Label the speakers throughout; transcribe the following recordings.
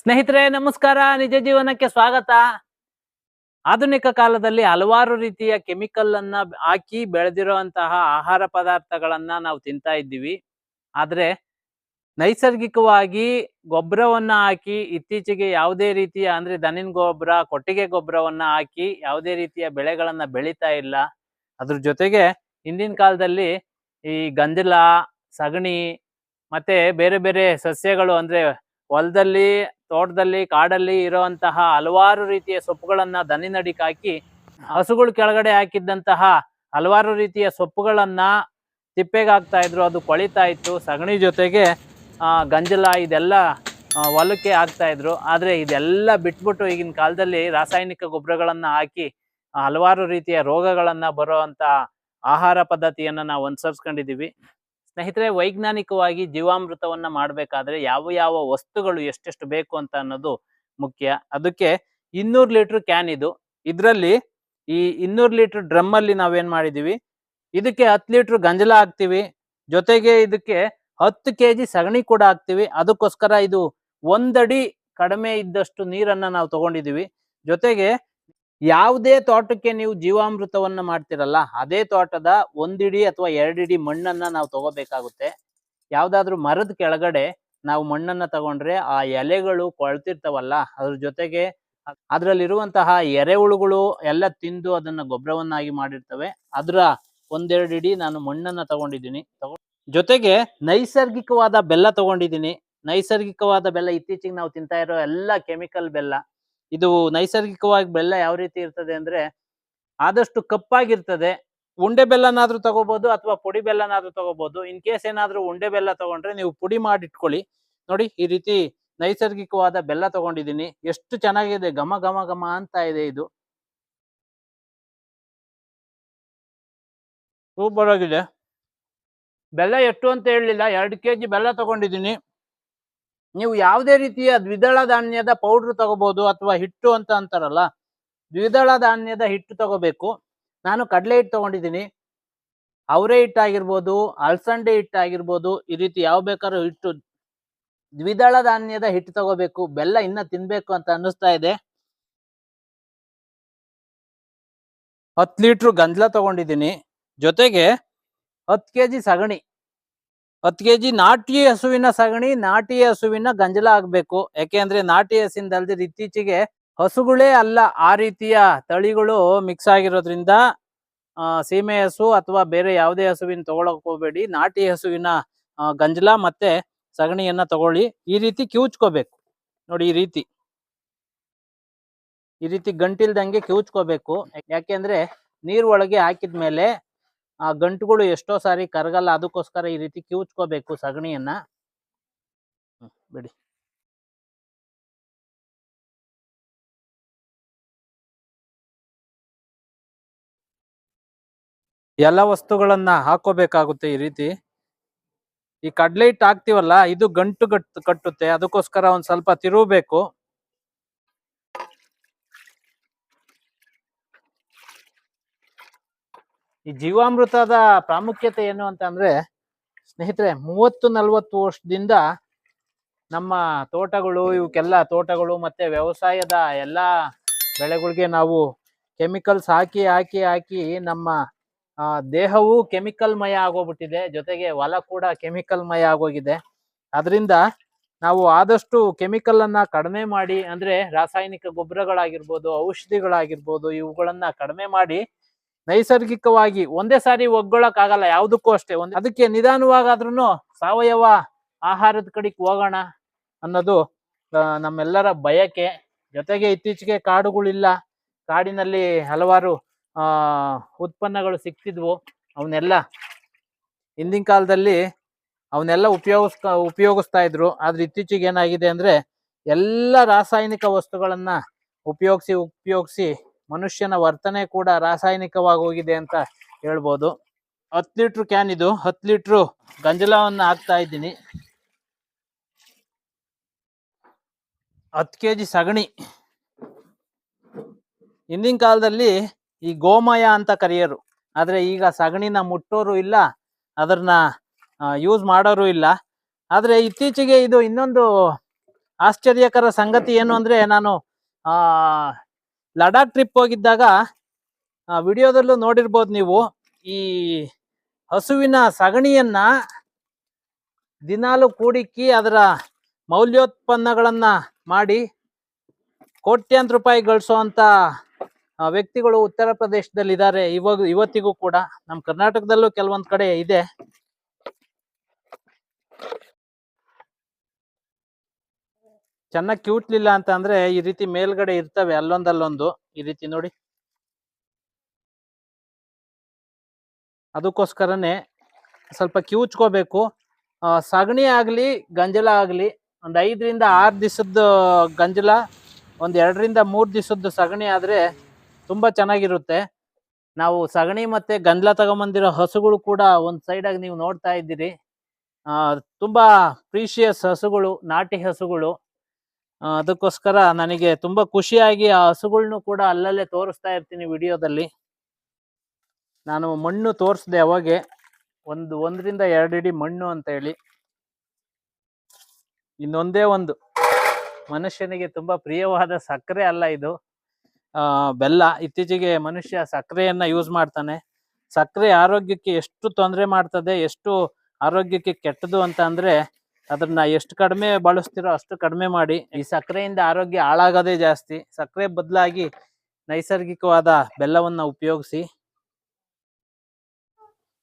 Speaker 1: ಸ್ನೇಹಿತರೆ, ನಮಸ್ಕಾರ. ನಿಜ ಜೀವನಕ್ಕೆ ಸ್ವಾಗತ. ಆಧುನಿಕ ಕಾಲದಲ್ಲಿ ಹಲವಾರು ರೀತಿಯ ಕೆಮಿಕಲ್ ಅನ್ನ ಹಾಕಿ ಬೆಳೆದಿರುವಂತಹ ಆಹಾರ ಪದಾರ್ಥಗಳನ್ನ ನಾವು ತಿಂತಾ ಇದ್ದೀವಿ. ಆದ್ರೆ, ನೈಸರ್ಗಿಕವಾಗಿ ಗೊಬ್ಬರವನ್ನ ಹಾಕಿ, ಇತ್ತೀಚೆಗೆ ಯಾವುದೇ ರೀತಿಯ ಅಂದ್ರೆ ದನಿನ ಗೊಬ್ಬರ ಕೊಟ್ಟಿಗೆ ಗೊಬ್ಬರವನ್ನ ಹಾಕಿ ಯಾವುದೇ ರೀತಿಯ ಬೆಳೆಗಳನ್ನ ಬೆಳೀತಾ ಇಲ್ಲ. ಅದ್ರ ಜೊತೆಗೆ ಹಿಂದಿನ ಕಾಲದಲ್ಲಿ ಈ ಗಂಜಲ, ಸಗಣಿ, ಮತ್ತೆ ಬೇರೆ ಬೇರೆ ಸಸ್ಯಗಳು ಅಂದ್ರೆ ಹೊಲದಲ್ಲಿ ತೋಟದಲ್ಲಿ, ಕಾಡಲ್ಲಿ ಇರುವಂತಹ ಹಲವಾರು ರೀತಿಯ ಸೊಪ್ಪುಗಳನ್ನ ದನಿನಡಿಗೆ ಹಾಕಿ, ಹಸುಗಳು ಕೆಳಗಡೆ ಹಾಕಿದ್ದಂತಹ ಹಲವಾರು ರೀತಿಯ ಸೊಪ್ಪುಗಳನ್ನ ತಿಪ್ಪೆಗೆ ಹಾಕ್ತಾ ಇದ್ರು. ಅದು ಕೊಳಿತಾ ಇತ್ತು. ಸಗಣಿ ಜೊತೆಗೆ ಗಂಜಲ ಇದೆಲ್ಲ ಹೊಲಕ್ಕೆ ಹಾಕ್ತಾ ಇದ್ರು. ಆದ್ರೆ ಇದೆಲ್ಲ ಬಿಟ್ಬಿಟ್ಟು ಈಗಿನ ಕಾಲದಲ್ಲಿ ರಾಸಾಯನಿಕ ಗೊಬ್ಬರಗಳನ್ನ ಹಾಕಿ ಹಲವಾರು ರೀತಿಯ ರೋಗಗಳನ್ನ ಬರುವಂತ ಆಹಾರ ಪದ್ಧತಿಯನ್ನ ನಾವು ಅನುಸರಿಸ್ಕೊಂಡಿದೀವಿ. ಸ್ನೇಹಿತರೆ, ವೈಜ್ಞಾನಿಕವಾಗಿ ಜೀವಾಮೃತವನ್ನ ಮಾಡಬೇಕಾದ್ರೆ ಯಾವ ಯಾವ ವಸ್ತುಗಳು ಎಷ್ಟೆಷ್ಟು ಬೇಕು ಅಂತ ಅನ್ನೋದು ಮುಖ್ಯ. ಅದಕ್ಕೆ ಇನ್ನೂರು ಲೀಟರ್ ಕ್ಯಾನ್ ಇದು. ಇದರಲ್ಲಿ ಈ ಇನ್ನೂರು ಲೀಟರ್ ಡ್ರಮ್ ಅಲ್ಲಿ ನಾವೇನ್ ಮಾಡಿದೀವಿ? ಇದಕ್ಕೆ ಹತ್ತು ಲೀಟರ್ ಗಂಜಲ ಹಾಕ್ತಿವಿ. ಜೊತೆಗೆ ಇದಕ್ಕೆ ಹತ್ತು ಕೆಜಿ ಸಗಣಿ ಕೂಡ ಹಾಕ್ತಿವಿ. ಅದಕ್ಕೋಸ್ಕರ ಇದು ಒಂದಡಿ ಕಡಿಮೆ ಇದ್ದಷ್ಟು ನೀರನ್ನ ನಾವು ತಗೊಂಡಿದೀವಿ. ಜೊತೆಗೆ ಯಾವುದೇ ತೋಟಕ್ಕೆ ನೀವು ಜೀವಾಮೃತವನ್ನ ಮಾಡ್ತಿರಲ್ಲ, ಅದೇ ತೋಟದ ಒಂದಿಡಿ ಅಥವಾ ಎರಡಿಡಿ ಮಣ್ಣನ್ನ ನಾವು ತಗೋಬೇಕಾಗುತ್ತೆ. ಯಾವ್ದಾದ್ರು ಮರದ ಕೆಳಗಡೆ ನಾವು ಮಣ್ಣನ್ನ ತಗೊಂಡ್ರೆ ಆ ಎಲೆಗಳು ಕೊಳ್ತಿರ್ತಾವಲ್ಲ, ಅದ್ರ ಜೊತೆಗೆ ಅದ್ರಲ್ಲಿರುವಂತಹ ಎರೆಹುಳುಗಳು ಎಲ್ಲ ತಿಂದು ಅದನ್ನ ಗೊಬ್ಬರವನ್ನಾಗಿ ಮಾಡಿರ್ತವೆ. ಅದ್ರ ಒಂದೆರಡು ಇಡಿ ನಾನು ಮಣ್ಣನ್ನ ತಗೊಂಡಿದ್ದೀನಿ. ತಗೊ ಜೊತೆಗೆ ನೈಸರ್ಗಿಕವಾದ ಬೆಲ್ಲ ತಗೊಂಡಿದ್ದೀನಿ. ನೈಸರ್ಗಿಕವಾದ ಬೆಲ್ಲ ಇತ್ತೀಚೆಗೆ ನಾವು ತಿಂತಾ ಇರೋ ಎಲ್ಲ ಕೆಮಿಕಲ್ ಬೆಲ್ಲ ಇದು ನೈಸರ್ಗಿಕವಾಗಿ ಬೆಲ್ಲ ಯಾವ ರೀತಿ ಇರ್ತದೆ ಅಂದ್ರೆ ಆದಷ್ಟು ಕಪ್ಪಾಗಿರ್ತದೆ. ಉಂಡೆ ಬೆಲ್ಲನಾದ್ರೂ ತಗೋಬಹುದು ಅಥವಾ ಪುಡಿ ಬೆಲ್ಲನಾದ್ರೂ ತಗೋಬಹುದು ಇನ್ ಕೇಸ್ ಏನಾದ್ರೂ ಉಂಡೆ ಬೆಲ್ಲ ತಗೊಂಡ್ರೆ ನೀವು ಪುಡಿ ಮಾಡಿ ಇಟ್ಕೊಳ್ಳಿ ನೋಡಿ, ಈ ರೀತಿ ನೈಸರ್ಗಿಕವಾದ ಬೆಲ್ಲ ತಗೊಂಡಿದ್ದೀನಿ. ಎಷ್ಟು ಚೆನ್ನಾಗಿದೆ, ಘಮ ಘಮ ಘಮ ಅಂತ ಇದೆ ಇದು. ಸೂಪರ್ ಆಗಿದೆ ಬೆಲ್ಲ ಎಷ್ಟು ಅಂತ ಹೇಳಲಿಲ್ಲ, ಎರಡು ಕೆಜಿ ಬೆಲ್ಲ ತಗೊಂಡಿದ್ದೀನಿ. ನೀವು ಯಾವುದೇ ರೀತಿಯ ದ್ವಿದಳ ಧಾನ್ಯದ ಪೌಡ್ರ್ ತಗೋಬಹುದು ಅಥವಾ ಹಿಟ್ಟು ಅಂತ ಅಂತಾರಲ್ಲ, ದ್ವಿದಳ ಧಾನ್ಯದ ಹಿಟ್ಟು ತಗೋಬೇಕು. ನಾನು ಕಡಲೆ ಹಿಟ್ಟು ತಗೊಂಡಿದ್ದೀನಿ. ಅವರೆ ಹಿಟ್ಟಾಗಿರ್ಬೋದು ಅಲಸಂಡೆ ಹಿಟ್ಟು ಆಗಿರ್ಬೋದು ಈ ರೀತಿ ಯಾವ ಬೇಕಾದ್ರೂ ಹಿಟ್ಟು, ದ್ವಿದಳ ಧಾನ್ಯದ ಹಿಟ್ಟು ತಗೋಬೇಕು. ಬೆಲ್ಲ ಇನ್ನ ತಿನ್ಬೇಕು ಅಂತ ಅನ್ನಿಸ್ತಾ ಇದೆ. ಹತ್ತು ಲೀಟ್ರ್ ಗಂಜಲ ತಗೊಂಡಿದ್ದೀನಿ. ಜೊತೆಗೆ ಹತ್ತು ಕೆ ಜಿ ಸಗಣಿ. ಹತ್ತು ಕೆ ಜಿ ನಾಟಿ ಹಸುವಿನ ಸಗಣಿ ನಾಟಿ ಹಸುವಿನ ಗಂಜಲ ಆಗ್ಬೇಕು. ಯಾಕೆ ಅಂದ್ರೆ ನಾಟಿ ಹಸಿಂದ ಅಲ್ದಿರ ಇತ್ತೀಚೆಗೆ ಹಸುಗಳೇ ಅಲ್ಲ, ಆ ರೀತಿಯ ತಳಿಗಳು ಮಿಕ್ಸ್ ಆಗಿರೋದ್ರಿಂದ ಸೀಮೆ ಹಸು ಅಥವಾ ಬೇರೆ ಯಾವುದೇ ಹಸುವಿನ ತಗೊಳಕ್ ಹೋಗ್ಬೇಡಿ. ನಾಟಿ ಹಸುವಿನ ಗಂಜಲ ಮತ್ತೆ ಸಗಣಿಯನ್ನ ತಗೊಳ್ಳಿ. ಈ ರೀತಿ ಕಿವುಚ್ಕೋಬೇಕು. ನೋಡಿ ಈ ರೀತಿ. ಈ ರೀತಿ ಗಂಟಿಲ್ದಂಗೆ ಕಿವುಚ್ಕೋಬೇಕು. ಯಾಕೆಂದ್ರೆ ನೀರ್ ಒಳಗೆ ಹಾಕಿದ್ಮೇಲೆ ಆ ಗಂಟುಗಳು ಎಷ್ಟೋ ಸಾರಿ ಕರಗಲ್ಲ, ಅದಕ್ಕೋಸ್ಕರ ಈ ರೀತಿ ಕಿವುಚ್ಕೋಬೇಕು ಸಗಣಿಯನ್ನ. ಬಿಡಿ. ಎಲ್ಲ ವಸ್ತುಗಳನ್ನ ಹಾಕೋಬೇಕಾಗುತ್ತೆ ಈ ರೀತಿ. ಈ ಕಡ್ಲೆ ಹಿಟ್ಟು ಹಾಕ್ತಿವಲ್ಲ, ಇದು ಗಂಟು ಕಟ್ಟುತ್ತೆ, ಅದಕ್ಕೋಸ್ಕರ ಒಂದ್ ಸ್ವಲ್ಪ ತಿರುಗಬೇಕು. ಈ ಜೀವಾಮೃತದ ಪ್ರಾಮುಖ್ಯತೆ ಏನು ಅಂತ ಅಂದ್ರೆ, ಸ್ನೇಹಿತರೆ, ಮೂವತ್ತು ನಲ್ವತ್ತು ವರ್ಷದಿಂದ ನಮ್ಮ ತೋಟಗಳು, ಇವಕ್ಕೆಲ್ಲ ತೋಟಗಳು ಮತ್ತೆ ವ್ಯವಸಾಯದ ಎಲ್ಲ ಬೆಳೆಗಳಿಗೆ ನಾವು ಕೆಮಿಕಲ್ಸ್ ಹಾಕಿ ಹಾಕಿ ಹಾಕಿ ನಮ್ಮ ದೇಹವು ಕೆಮಿಕಲ್ ಮಯ ಆಗೋಗ್ಬಿಟ್ಟಿದೆ. ಜೊತೆಗೆ ಹೊಲ ಕೂಡ ಕೆಮಿಕಲ್ ಮಯ ಆಗೋಗಿದೆ. ಅದರಿಂದ ನಾವು ಆದಷ್ಟು ಕೆಮಿಕಲ್ ಅನ್ನ ಕಡಿಮೆ ಮಾಡಿ, ಅಂದ್ರೆ ರಾಸಾಯನಿಕ ಗೊಬ್ಬರಗಳಾಗಿರ್ಬೋದು, ಔಷಧಿಗಳಾಗಿರ್ಬೋದು, ಇವುಗಳನ್ನ ಕಡಿಮೆ ಮಾಡಿ ನೈಸರ್ಗಿಕವಾಗಿ ಒಂದೇ ಸಾರಿ ಒಗ್ಗೊಳಕ್ ಆಗಲ್ಲ ಯಾವ್ದಕ್ಕೂ ಅಷ್ಟೇ. ಒಂದು ಅದಕ್ಕೆ ನಿಧಾನವಾಗಾದ್ರೂ ಸಾವಯವ ಆಹಾರದ ಕಡೆಗೆ ಹೋಗೋಣ ಅನ್ನೋದು ನಮ್ಮೆಲ್ಲರ ಬಯಕೆ. ಜೊತೆಗೆ ಇತ್ತೀಚೆಗೆ ಕಾಡುಗಳಿಲ್ಲ. ಕಾಡಿನಲ್ಲಿ ಹಲವಾರು ಉತ್ಪನ್ನಗಳು ಸಿಕ್ತಿದ್ವು ಅವನ್ನೆಲ್ಲ ಹಿಂದಿನ ಕಾಲದಲ್ಲಿ ಅವನ್ನೆಲ್ಲ ಉಪಯೋಗಿಸ್ಕ, ಉಪಯೋಗಿಸ್ತಾ ಇದ್ರು. ಆದ್ರೆ ಇತ್ತೀಚೆಗೆ ಏನಾಗಿದೆ ಅಂದ್ರೆ, ಎಲ್ಲ ರಾಸಾಯನಿಕ ವಸ್ತುಗಳನ್ನ ಉಪಯೋಗಿಸಿ ಉಪಯೋಗಿಸಿ ಮನುಷ್ಯನ ವರ್ತನೆ ಕೂಡ ರಾಸಾಯನಿಕವಾಗಿ ಹೋಗಿದೆ ಅಂತ ಹೇಳ್ಬೋದು. ಹತ್ತು ಲೀಟ್ರ್ ಕ್ಯಾನ್ ಇದು. ಹತ್ತು ಲೀಟ್ರು ಗಂಜಲವನ್ನು ಹಾಕ್ತಾ ಇದ್ದೀನಿ. ಹತ್ತು ಕೆ ಜಿ ಸಗಣಿ. ಹಿಂದಿನ ಕಾಲದಲ್ಲಿ ಈ ಗೋಮಯ ಅಂತ ಕರೆಯರು. ಆದರೆ ಈಗ ಸಗಣಿನ ಮುಟ್ಟೋರು ಇಲ್ಲ ಅದನ್ನ ಯೂಸ್ ಮಾಡೋರು ಇಲ್ಲ. ಆದರೆ ಇತ್ತೀಚೆಗೆ ಇದು ಇನ್ನೊಂದು ಆಶ್ಚರ್ಯಕರ ಸಂಗತಿ ಏನು ಅಂದರೆ ನಾನು ಲಡಾಖ್ ಟ್ರಿಪ್ ಹೋಗಿದ್ದಾಗ ವಿಡಿಯೋದಲ್ಲೂ ನೋಡಿರ್ಬೋದು ನೀವು, ಈ ಹಸುವಿನ ಸಗಣಿಯನ್ನ ದಿನಾಲು ಕೂಡಿಕ್ಕಿ ಅದರ ಮೌಲ್ಯೋತ್ಪನ್ನಗಳನ್ನ ಮಾಡಿ ಕೋಟ್ಯಾಂತರ ರೂಪಾಯಿ ಗಳಿಸುವಂತ ವ್ಯಕ್ತಿಗಳು ಉತ್ತರ ಪ್ರದೇಶದಲ್ಲಿ ಇದ್ದಾರೆ ಇವಾಗ, ಇವತ್ತಿಗೂ ಕೂಡ. ನಮ್ಮ ಕರ್ನಾಟಕದಲ್ಲೂ ಕೆಲವೊಂದು ಕಡೆ ಇದೆ. ಚೆನ್ನಾಗಿ ಕ್ಯೂಟ್ಲಿಲ್ಲ ಅಂತ ಅಂದ್ರೆ ಈ ರೀತಿ ಮೇಲ್ಗಡೆ ಇರ್ತವೆ ಅಲ್ಲೊಂದಲ್ಲೊಂದು. ಈ ರೀತಿ ನೋಡಿ. ಅದಕ್ಕೋಸ್ಕರನೇ ಸ್ವಲ್ಪ ಕ್ಯೂಚ್ಕೋಬೇಕು ಸಗಣಿ ಆಗ್ಲಿ, ಗಂಜಲ ಆಗ್ಲಿ, ಒಂದ್ ಐದರಿಂದ ಆರು ದಿವಸದ ಗಂಜಲ, ಒಂದ್ ಎರಡರಿಂದ ಮೂರು ದಿವಸದ ಸಗಣಿ ಆದ್ರೆ ತುಂಬಾ ಚೆನ್ನಾಗಿರುತ್ತೆ. ನಾವು ಸಗಣಿ ಮತ್ತೆ ಗಂಜಲ ತಗೊಂಬಂದಿರೋ ಹಸುಗಳು ಕೂಡ ಒಂದ್ ಸೈಡ್ ಆಗಿ ನೀವು ನೋಡ್ತಾ ಇದ್ದೀರಿ. ತುಂಬಾ ಪ್ರೀಶಿಯಸ್ ಹಸುಗಳು, ನಾಟಿ ಹಸುಗಳು. ಅದಕ್ಕೋಸ್ಕರ ನನಗೆ ತುಂಬಾ ಖುಷಿಯಾಗಿ ಆ ಹಸುಗಳ್ನು ಕೂಡ ಅಲ್ಲಲ್ಲೇ ತೋರಿಸ್ತಾ ಇರ್ತೀನಿ ವಿಡಿಯೋದಲ್ಲಿ. ನಾನು ಮಣ್ಣು ತೋರಿಸ್ದೆ ಅವಾಗೆ, ಒಂದು ಒಂದರಿಂದ ಎರಡು ಇಡಿ ಮಣ್ಣು ಅಂತ ಹೇಳಿ. ಇನ್ನೊಂದೇ ಒಂದು. ಮನುಷ್ಯನಿಗೆ ತುಂಬಾ ಪ್ರಿಯವಾದ ಸಕ್ಕರೆ ಅಲ್ಲ ಇದು. ಬೆಲ್ಲ. ಇತ್ತೀಚೆಗೆ ಮನುಷ್ಯ ಸಕ್ಕರೆಯನ್ನ ಯೂಸ್ ಮಾಡ್ತಾನೆ. ಸಕ್ಕರೆ ಆರೋಗ್ಯಕ್ಕೆ ಎಷ್ಟು ತೊಂದರೆ ಮಾಡ್ತದೆ, ಎಷ್ಟು ಆರೋಗ್ಯಕ್ಕೆ ಕೆಟ್ಟದು ಅಂತ ಅಂದ್ರೆ ಅದನ್ನ ಎಷ್ಟು ಕಡಿಮೆ ಬಳಸ್ತಿರೋ ಅಷ್ಟು ಕಡಿಮೆ ಮಾಡಿ ಈ ಸಕ್ಕರೆಯಿಂದ ಆರೋಗ್ಯ ಹಾಳಾಗೋದೇ ಜಾಸ್ತಿ. ಸಕ್ಕರೆ ಬದಲಾಗಿ ನೈಸರ್ಗಿಕವಾದ ಬೆಲ್ಲವನ್ನ ಉಪಯೋಗಿಸಿ.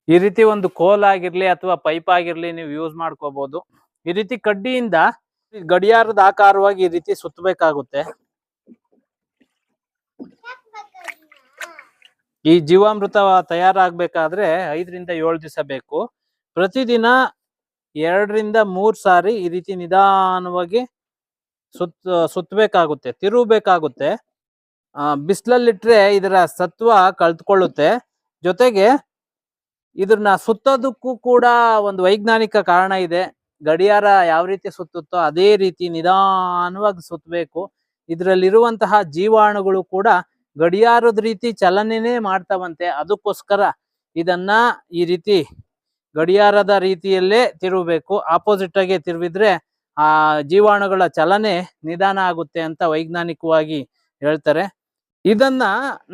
Speaker 1: ಈ ರೀತಿ ಒಂದು ಕೋಲ್ ಆಗಿರ್ಲಿ ಅಥವಾ ಪೈಪ್ ಆಗಿರ್ಲಿ ನೀವು ಯೂಸ್ ಮಾಡ್ಕೋಬಹುದು ಈ ರೀತಿ ಕಡ್ಡಿಯಿಂದ ಗಡಿಯಾರದ ಆಕಾರವಾಗಿ ಈ ರೀತಿ ಸುತ್ತಬೇಕಾಗುತ್ತೆ. ಈ ಜೀವಾಮೃತ ತಯಾರಾಗಬೇಕಾದ್ರೆ ಐದರಿಂದ ಏಳು ದಿವಸ ಬೇಕು. ಪ್ರತಿದಿನ ಎರಡರಿಂದ ಮೂರು ಸಾರಿ ಈ ರೀತಿ ನಿಧಾನವಾಗಿ ಸುತ್ತ ಸುತ್ತಬೇಕಾಗುತ್ತೆ ತಿರುಗಬೇಕಾಗುತ್ತೆ. ಬಿಸಿಲಲ್ಲಿಟ್ರೆ ಇದರ ಸತ್ವ ಕಳ್ತ್ಕೊಳ್ಳುತ್ತೆ ಜೊತೆಗೆ ಇದನ್ನ ಸುತ್ತೋದಕ್ಕೂ ಕೂಡ ಒಂದು ವೈಜ್ಞಾನಿಕ ಕಾರಣ ಇದೆ. ಗಡಿಯಾರ ಯಾವ ರೀತಿ ಸುತ್ತುತ್ತೋ ಅದೇ ರೀತಿ ನಿಧಾನವಾಗಿ ಸುತ್ತಬೇಕು. ಇದರಲ್ಲಿರುವಂತಹ ಜೀವಾಣುಗಳು ಕೂಡ ಗಡಿಯಾರದ ರೀತಿ ಚಲನೆನೇ ಮಾಡ್ತಾವಂತೆ. ಅದಕ್ಕೋಸ್ಕರ ಇದನ್ನ ಈ ರೀತಿ ಗಡಿಯಾರದ ರೀತಿಯಲ್ಲೇ ತಿರುಗಬೇಕು. ಆಪೋಸಿಟ್ ಆಗಿ ತಿರುವಿದ್ರೆ ಆ ಜೀವಾಣುಗಳ ಚಲನೆ ನಿಧಾನ ಆಗುತ್ತೆ ಅಂತ ವೈಜ್ಞಾನಿಕವಾಗಿ ಹೇಳ್ತಾರೆ. ಇದನ್ನ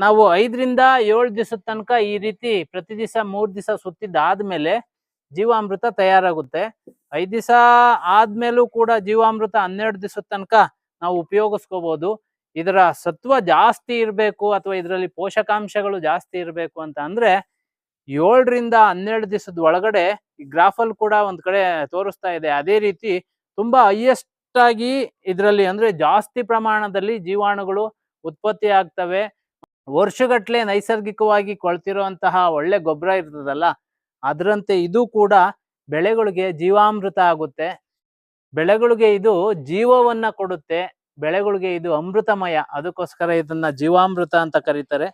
Speaker 1: ನಾವು ಐದರಿಂದ ಏಳು ದಿವಸದ ತನಕ ಈ ರೀತಿ ಪ್ರತಿ ದಿವಸ ಮೂರ್ ದಿವಸ ಸುತ್ತಿದ್ದಾದ್ಮೇಲೆ ಜೀವಾಮೃತ ತಯಾರಾಗುತ್ತೆ. ಐದು ದಿವಸ ಆದ್ಮೇಲೂ ಕೂಡ ಜೀವಾಮೃತ ಹನ್ನೆರಡು ದಿವಸದ ತನಕ ನಾವು ಉಪಯೋಗಿಸ್ಕೋಬಹುದು ಇದರ ಸತ್ವ ಜಾಸ್ತಿ ಇರಬೇಕು ಅಥವಾ ಇದರಲ್ಲಿ ಪೋಷಕಾಂಶಗಳು ಜಾಸ್ತಿ ಇರಬೇಕು ಅಂತ ಅಂದ್ರೆ ಏಳರಿಂದ ಹನ್ನೆರಡು ದಿವಸದ ಒಳಗಡೆ ಈ ಗ್ರಾಫಲ್ ಕೂಡ ಒಂದ್ ಕಡೆ ತೋರಿಸ್ತಾ ಇದೆ. ಅದೇ ರೀತಿ ತುಂಬಾ ಹೈಯೆಸ್ಟ್ ಆಗಿ ಇದರಲ್ಲಿ ಅಂದ್ರೆ ಜಾಸ್ತಿ ಪ್ರಮಾಣದಲ್ಲಿ ಜೀವಾಣುಗಳು ಉತ್ಪತ್ತಿ ಆಗ್ತವೆ. ವರ್ಷಗಟ್ಲೆ ನೈಸರ್ಗಿಕವಾಗಿ ಕೊಳ್ತಿರುವಂತಹ ಒಳ್ಳೆ ಗೊಬ್ಬರ ಇರ್ತದಲ್ಲ, ಅದರಂತೆ ಇದು ಕೂಡ ಬೆಳೆಗಳಿಗೆ ಜೀವಾಮೃತ ಆಗುತ್ತೆ. ಬೆಳೆಗಳಿಗೆ ಇದು ಜೀವವನ್ನ ಕೊಡುತ್ತೆ. ಬೆಳೆಗಳಿಗೆ ಇದು ಅಮೃತಮಯ. ಅದಕ್ಕೋಸ್ಕರ ಇದನ್ನ ಜೀವಾಮೃತ ಅಂತ ಕರೀತಾರೆ.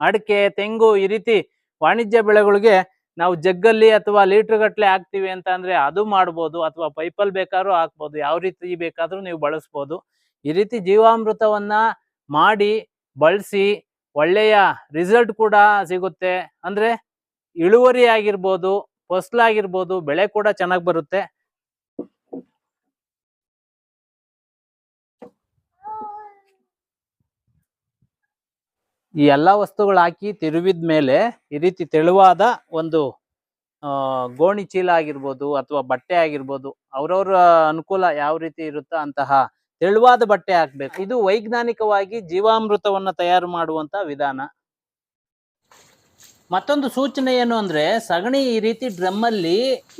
Speaker 1: ಅಡಿಕೆ, ತೆಂಗು ಈ ರೀತಿ ವಾಣಿಜ್ಯ ಬೆಳೆಗಳಿಗೆ ನಾವು ಜಗ್ಗಲ್ಲಿ ಅಥವಾ ಲೀಟರ್ ಗಟ್ಟಲೆ ಹಾಕ್ತಿವಿ ಅಂತ ಅಂದ್ರೆ ಅದು ಮಾಡ್ಬೋದು ಅಥವಾ ಪೈಪಲ್ ಬೇಕಾದ್ರೂ ಹಾಕ್ಬೋದು, ಯಾವ ರೀತಿ ಬೇಕಾದ್ರೂ ನೀವು ಬಳಸ್ಬೋದು. ಈ ರೀತಿ ಜೀವಾಮೃತವನ್ನ ಮಾಡಿ ಬಳಸಿ ಒಳ್ಳೆಯ ರಿಸಲ್ಟ್ ಕೂಡ ಸಿಗುತ್ತೆ. ಅಂದ್ರೆ ಇಳುವರಿ ಆಗಿರ್ಬೋದು ಫಸ್ಲಾಗಿರ್ಬೋದು ಬೆಳೆ ಕೂಡ ಚೆನ್ನಾಗಿ ಬರುತ್ತೆ. ಈ ಎಲ್ಲಾ ವಸ್ತುಗಳು ಹಾಕಿ ತಿರುವಿದ ಮೇಲೆ ಈ ರೀತಿ ತೆಳುವಾದ ಒಂದು ಗೋಣಿ ಚೀಲ ಆಗಿರ್ಬೋದು ಅಥವಾ ಬಟ್ಟೆ ಆಗಿರ್ಬೋದು ಅವ್ರವ್ರ ಅನುಕೂಲ ಯಾವ ರೀತಿ ಇರುತ್ತೋ ಅಂತಹ ತೆಳುವಾದ ಬಟ್ಟೆ ಹಾಕ್ಬೇಕು. ಇದು ವೈಜ್ಞಾನಿಕವಾಗಿ ಜೀವಾಮೃತವನ್ನ ತಯಾರು ಮಾಡುವಂತ ವಿಧಾನ. ಮತ್ತೊಂದು ಸೂಚನೆ ಏನು ಅಂದ್ರೆ ಸಗಣಿ ಈ ರೀತಿ ಡ್ರಮ್ ಅಲ್ಲಿ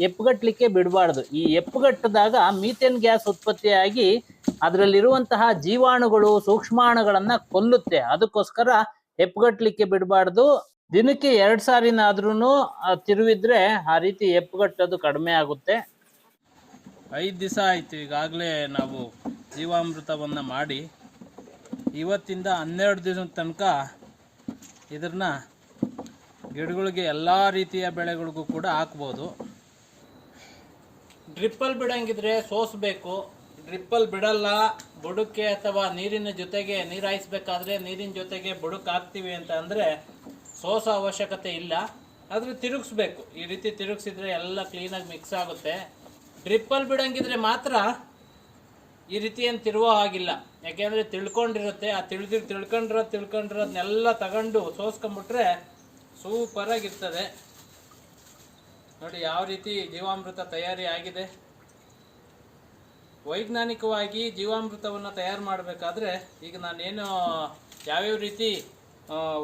Speaker 1: ಎಪ್ಪುಗಟ್ಲಿಕ್ಕೆ ಬಿಡಬಾರ್ದು. ಈ ಎಪ್ಪುಗಟ್ಟದಾಗ ಮೀಥೇನ್ ಗ್ಯಾಸ್ ಉತ್ಪತ್ತಿಯಾಗಿ ಅದರಲ್ಲಿರುವಂತಹ ಜೀವಾಣುಗಳು ಸೂಕ್ಷ್ಮಾಣುಗಳನ್ನ ಕೊಲ್ಲುತ್ತೆ. ಅದಕ್ಕೋಸ್ಕರ ಎಪ್ಪುಗಟ್ಲಿಕ್ಕೆ ಬಿಡಬಾರ್ದು. ದಿನಕ್ಕೆ ಎರಡ್ ಸಾರಿನಾದ್ರೂ ತಿರುವಿದ್ರೆ ಆ ರೀತಿ ಎಪ್ಪುಗಟ್ಟೋದು ಕಡಿಮೆ ಆಗುತ್ತೆ. ಐದು ದಿವಸ ಆಯ್ತು, ಈಗಾಗಲೇ ನಾವು ಜೀವಾಮೃತವನ್ನ ಮಾಡಿ. ಇವತ್ತಿಂದ ಹನ್ನೆರಡು ದಿನದ ತನಕ ಇದನ್ನು ಗಿಡಗಳಿಗೆ ಎಲ್ಲ ರೀತಿಯ ಬೆಳೆಗಳಿಗೂ ಕೂಡ ಹಾಕ್ಬೋದು. ಡ್ರಿಪ್ಪಲ್ಲಿ ಬಿಡಂಗಿದ್ರೆ ಸೋಸ್ಬೇಕು. ಡ್ರಿಪ್ಪಲ್ಲಿ ಬಿಡಲ್ಲ, ಬುಡಕ್ಕೆ ಅಥವಾ ನೀರಿನ ಜೊತೆಗೆ ನೀರು ಹಾಯಿಸ್ಬೇಕಾದ್ರೆ ನೀರಿನ ಜೊತೆಗೆ ಬುಡಕ್ಕೆ ಹಾಕ್ತೀವಿ ಅಂತ ಅಂದರೆ ಸೋಸೋ ಅವಶ್ಯಕತೆ ಇಲ್ಲ. ಆದರೆ ತಿರುಗಿಸ್ಬೇಕು. ಈ ರೀತಿ ತಿರುಗಿಸಿದ್ರೆ ಎಲ್ಲ ಕ್ಲೀನಾಗಿ ಮಿಕ್ಸ್ ಆಗುತ್ತೆ. ಡ್ರಿಪ್ಪಲ್ಲಿ ಬಿಡಂಗಿದ್ರೆ ಮಾತ್ರ ಈ ರೀತಿ ಏನು ತಿರುವೋ ಆಗಿಲ್ಲ ಯಾಕೆಂದರೆ ತಿಳ್ಕೊಂಡಿರುತ್ತೆ, ಆ ತಿಳಿದಿರು ತಿಳ್ಕೊಂಡಿರೋದು ತಿಳ್ಕೊಂಡಿರೋದನ್ನೆಲ್ಲ ತಗೊಂಡು ಸೋಸ್ಕೊಂಬಿಟ್ರೆ ಸೂಪರಾಗಿರ್ತದೆ. ನೋಡಿ, ಯಾವ ರೀತಿ ಜೀವಾಮೃತ ತಯಾರಿ ಆಗಿದೆ. ವೈಜ್ಞಾನಿಕವಾಗಿ ಜೀವಾಮೃತವನ್ನು ತಯಾರು ಮಾಡಬೇಕಾದ್ರೆ ಈಗ ನಾನೇನು ಯಾವ್ಯಾವ ರೀತಿ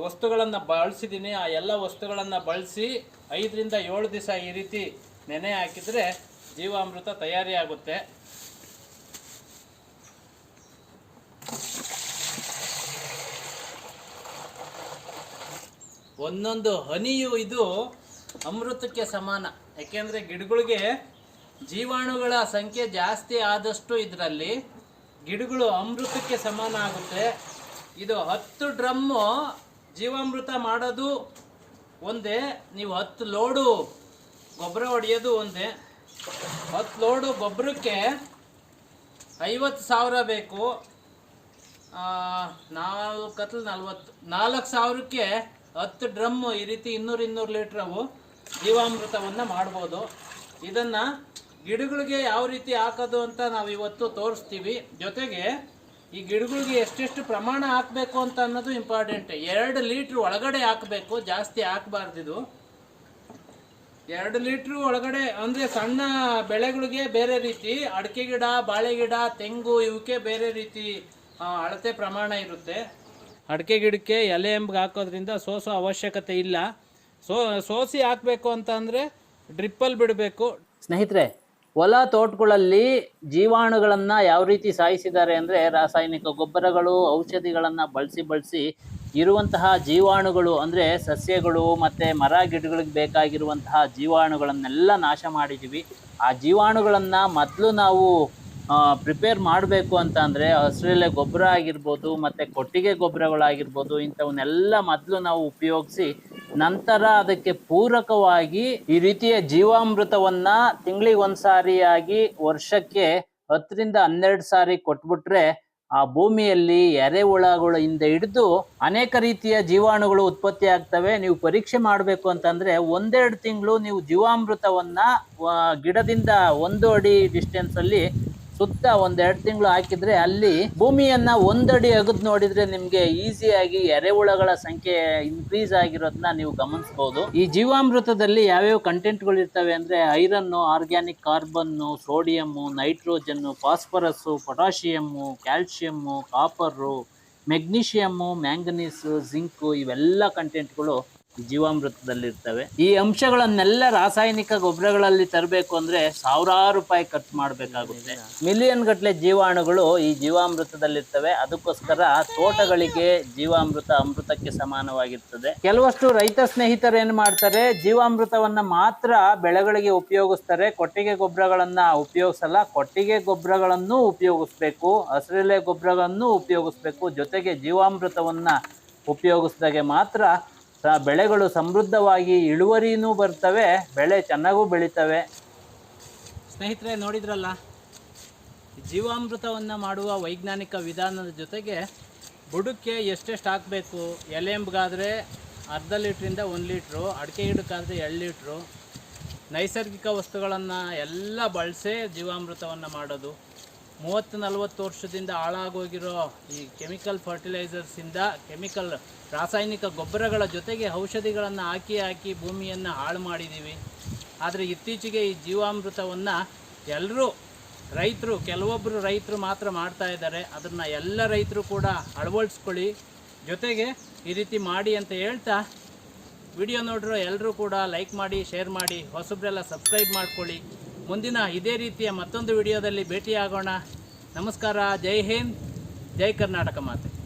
Speaker 1: ವಸ್ತುಗಳನ್ನು ಬಳಸಿದ್ದೀನಿ ಆ ಎಲ್ಲ ವಸ್ತುಗಳನ್ನು ಬಳಸಿ ಐದರಿಂದ ಏಳು ದಿವಸ ಈ ರೀತಿ ನೆನೆ ಹಾಕಿದರೆ ಜೀವಾಮೃತ ತಯಾರಿಯಾಗುತ್ತೆ ಒಂದೊಂದು ಹನಿಯು ಇದು ಅಮೃತಕ್ಕೆ ಸಮಾನ. ಯಾಕೆಂದರೆ ಗಿಡಗಳಿಗೆ ಜೀವಾಣುಗಳ ಸಂಖ್ಯೆ ಜಾಸ್ತಿ ಆದಷ್ಟು ಇದರಲ್ಲಿ ಗಿಡಗಳು ಅಮೃತಕ್ಕೆ ಸಮಾನ ಆಗುತ್ತೆ ಇದು ಹತ್ತು ಡ್ರಮ್ಮು ಜೀವಾಮೃತ ಮಾಡೋದು ಒಂದೇ, ನೀವು ಹತ್ತು ಲೋಡು ಗೊಬ್ಬರ ಹೊಡೆಯೋದು ಒಂದೇ. ಹತ್ತು ಲೋಡು ಗೊಬ್ಬರಕ್ಕೆ ಐವತ್ತು ಸಾವಿರ ಬೇಕು. ನಾಲ್ಕತ್ತು ನಲ್ವತ್ತು, ನಾಲ್ಕು ಸಾವಿರಕ್ಕೆ ಹತ್ತು ಡ್ರಮ್ಮು ಈ ರೀತಿ ಇನ್ನೂರು ಇನ್ನೂರು ಲೀಟ್ರವು ಜೀವಾಮೃತವನ್ನು ಮಾಡ್ಬೋದು. ಇದನ್ನು ಗಿಡಗಳಿಗೆ ಯಾವ ರೀತಿ ಹಾಕೋದು ಅಂತ ನಾವು ಇವತ್ತು ತೋರಿಸ್ತೀವಿ. ಜೊತೆಗೆ ಈ ಗಿಡಗಳಿಗೆ ಎಷ್ಟೆಷ್ಟು ಪ್ರಮಾಣ ಹಾಕಬೇಕು ಅಂತ ಅನ್ನೋದು ಇಂಪಾರ್ಟೆಂಟ್ ಎರಡು ಲೀಟ್ರ್ ಒಳಗಡೆ ಹಾಕಬೇಕು, ಜಾಸ್ತಿ ಹಾಕಬಾರ್ದಿದು ಎರಡು ಲೀಟ್ರ್ ಒಳಗಡೆ ಅಂದರೆ ಸಣ್ಣ ಬೆಳೆಗಳಿಗೆ ಬೇರೆ ರೀತಿ, ಅಡಿಕೆ ಗಿಡ, ಬಾಳೆ ಗಿಡ, ತೆಂಗು ಇವಕ್ಕೆ ಬೇರೆ ರೀತಿ ಅಳತೆ ಪ್ರಮಾಣ ಇರುತ್ತೆ. ಅಡಿಕೆ ಗಿಡಕ್ಕೆ ಎಲೆ ಎಂಬ್ಗೆ ಹಾಕೋದ್ರಿಂದ ಸೋಸೋ ಅವಶ್ಯಕತೆ ಇಲ್ಲ. ಸೋ, ಸೋಸಿ ಹಾಕಬೇಕು ಅಂತ ಅಂದರೆ ಡ್ರಿಪ್ಪಲ್ಲಿ ಬಿಡಬೇಕು. ಸ್ನೇಹಿತರೆ ಹೊಲ ತೋಟಗಳಲ್ಲಿ ಜೀವಾಣುಗಳನ್ನು ಯಾವ ರೀತಿ ಸಾಯಿಸಿದ್ದಾರೆ ಅಂದರೆ ರಾಸಾಯನಿಕ ಗೊಬ್ಬರಗಳು, ಔಷಧಿಗಳನ್ನು ಬಳಸಿ ಬಳಸಿ ಇರುವಂತಹ ಜೀವಾಣುಗಳು ಅಂದರೆ ಸಸ್ಯಗಳು ಮತ್ತು ಮರ ಗಿಡಗಳಿಗೆ ಬೇಕಾಗಿರುವಂತಹ ಜೀವಾಣುಗಳನ್ನೆಲ್ಲ ನಾಶ ಮಾಡಿದ್ದೀವಿ ಆ ಜೀವಾಣುಗಳನ್ನು ಮೊದಲು ನಾವು ಪ್ರಿಪೇರ್ ಮಾಡಬೇಕು ಅಂತ ಅಂದರೆ ಹಸಿರೆಲೆ ಗೊಬ್ಬರ ಆಗಿರ್ಬೋದು, ಮತ್ತು ಕೊಟ್ಟಿಗೆ ಗೊಬ್ಬರಗಳಾಗಿರ್ಬೋದು, ಇಂಥವನ್ನೆಲ್ಲ ಮೊದಲು ನಾವು ಉಪಯೋಗಿಸಿ ನಂತರ ಅದಕ್ಕೆ ಪೂರಕವಾಗಿ ಈ ರೀತಿಯ ಜೀವಾಮೃತವನ್ನ ತಿಂಗಳಿಗೆ ಒಂದು ಸಾರಿಯಾಗಿ ವರ್ಷಕ್ಕೆ ಹತ್ತರಿಂದ ಹನ್ನೆರಡು ಸಾರಿ ಕೊಟ್ಬಿಟ್ರೆ ಆ ಭೂಮಿಯಲ್ಲಿ ಎರೆಹುಳಗಳಿಂದ ಹಿಡಿದು ಅನೇಕ ರೀತಿಯ ಜೀವಾಣುಗಳು ಉತ್ಪತ್ತಿ ಆಗ್ತವೆ. ನೀವು ಪರೀಕ್ಷೆ ಮಾಡಬೇಕು ಅಂತಂದ್ರೆ ಒಂದೆರಡು ತಿಂಗಳು ನೀವು ಜೀವಾಮೃತವನ್ನ ಗಿಡದಿಂದ ಒಂದು ಅಡಿ ಡಿಸ್ಟೆನ್ಸ್ ಅಲ್ಲಿ ಸುತ್ತ ಒಂದೆರಡು ತಿಂಗಳು ಹಾಕಿದ್ರೆ ಅಲ್ಲಿ ಭೂಮಿಯನ್ನ ಒಂದಡಿ ಅಗದ್ ನೋಡಿದ್ರೆ ನಿಮ್ಗೆ ಈಸಿಯಾಗಿ ಎರೆಹುಳಗಳ ಸಂಖ್ಯೆ ಇನ್ಕ್ರೀಸ್ ಆಗಿರೋದನ್ನ ನೀವು ಗಮನಿಸಬಹುದು ಈ ಜೀವಾಮೃತದಲ್ಲಿ ಯಾವ್ಯಾವ ಕಂಟೆಂಟ್ಗಳು ಇರ್ತವೆ ಅಂದ್ರೆ iron organic carbon sodium nitrogen phosphorus potassium calcium copper magnesium manganese zinc ಇವೆಲ್ಲ ಕಂಟೆಂಟ್ಗಳು ಜೀವಾಮೃತದಲ್ಲಿರ್ತವೆ. ಈ ಅಂಶಗಳನ್ನೆಲ್ಲ ರಾಸಾಯನಿಕ ಗೊಬ್ಬರಗಳಲ್ಲಿ ತರಬೇಕು ಅಂದ್ರೆ ಸಾವಿರಾರು ರೂಪಾಯಿ ಖರ್ಚು ಮಾಡಬೇಕಾಗುತ್ತೆ. ಮಿಲಿಯನ್ ಗಟ್ಟಲೆ ಜೀವಾಣುಗಳು ಈ ಜೀವಾಮೃತದಲ್ಲಿರ್ತವೆ. ಅದಕ್ಕೋಸ್ಕರ ತೋಟಗಳಿಗೆ ಜೀವಾಮೃತ ಅಮೃತಕ್ಕೆ ಸಮಾನವಾಗಿರ್ತದೆ. ಕೆಲವಷ್ಟು ರೈತ ಸ್ನೇಹಿತರು ಏನ್ ಮಾಡ್ತಾರೆ, ಜೀವಾಮೃತವನ್ನ ಮಾತ್ರ ಬೆಳೆಗಳಿಗೆ ಉಪಯೋಗಿಸ್ತಾರೆ. ಕೊಟ್ಟಿಗೆ ಗೊಬ್ಬರಗಳನ್ನ ಉಪಯೋಗಿಸಲ್ಲ, ಕೊಟ್ಟಿಗೆ ಗೊಬ್ಬರಗಳನ್ನು ಉಪಯೋಗಿಸ್ಬೇಕು, ಹಸಿರೆಲೆ ಗೊಬ್ಬರಗಳನ್ನು ಉಪಯೋಗಿಸ್ಬೇಕು. ಜೊತೆಗೆ ಜೀವಾಮೃತವನ್ನ ಉಪಯೋಗಿಸಿದಾಗೆ ಮಾತ್ರ ಬೆಳೆಗಳು ಸಮೃದ್ಧವಾಗಿ ಇಳುವರಿನೂ ಬರ್ತವೆ, ಬೆಳೆ ಚೆನ್ನಾಗೂ ಬೆಳೀತವೆ. ಸ್ನೇಹಿತರೆ, ನೋಡಿದ್ರಲ್ಲ? ಜೀವಾಮೃತವನ್ನು ಮಾಡುವ ವೈಜ್ಞಾನಿಕ ವಿಧಾನದ ಜೊತೆಗೆ ಬುಡಕ್ಕೆ ಎಷ್ಟೆಷ್ಟು ಹಾಕಬೇಕು? ಎಲೆಂಬ್ಗಾದರೆ ಅರ್ಧ ಲೀಟ್ರಿಂದ ಒಂದು ಲೀಟ್ರು, ಅಡಿಕೆ ಗಿಡಕ್ಕಾದರೆ ಎರಡು ಲೀಟ್ರು. ನೈಸರ್ಗಿಕ ವಸ್ತುಗಳನ್ನು ಎಲ್ಲ ಬಳಸೇ ಜೀವಾಮೃತವನ್ನು ಮಾಡೋದು. ಮೂವತ್ತು ನಲವತ್ತು ವರ್ಷದಿಂದ ಹಾಳಾಗೋಗಿರೋ ಈ ಕೆಮಿಕಲ್ ಫರ್ಟಿಲೈಸರ್ಸಿಂದ ಕೆಮಿಕಲ್ ರಾಸಾಯನಿಕ ಗೊಬ್ಬರಗಳ ಜೊತೆಗೆ ಔಷಧಿಗಳನ್ನು ಹಾಕಿ ಹಾಕಿ ಭೂಮಿಯನ್ನು ಹಾಳು ಮಾಡಿದ್ದೀವಿ ಆದರೆ ಇತ್ತೀಚೆಗೆ ಈ ಜೀವಾಮೃತವನ್ನು ಎಲ್ಲರೂ ರೈತರು ಕೆಲವೊಬ್ಬರು ರೈತರು ಮಾತ್ರ ಮಾಡ್ತಾ ಇದ್ದಾರೆ. ಅದನ್ನು ಎಲ್ಲ ರೈತರು ಕೂಡ ಅಳವಡಿಸ್ಕೊಳ್ಳಿ ಜೊತೆಗೆ ಈ ರೀತಿ ಮಾಡಿ ಅಂತ ಹೇಳ್ತಾ ವಿಡಿಯೋ ನೋಡಿರೋ ಎಲ್ಲರೂ ಕೂಡ ಲೈಕ್ ಮಾಡಿ ಶೇರ್ ಮಾಡಿ, ಹೊಸಬ್ರೆಲ್ಲ ಸಬ್ಸ್ಕ್ರೈಬ್ ಮಾಡ್ಕೊಳ್ಳಿ. ಮುಂದಿನ ಇದೇ ರೀತಿಯ ಮತ್ತೊಂದು ವಿಡಿಯೋದಲ್ಲಿ ಭೇಟಿಯಾಗೋಣ. ನಮಸ್ಕಾರ ಜೈ ಹಿಂದ್ ಜೈ ಕರ್ನಾಟಕ ಮಾತೆ.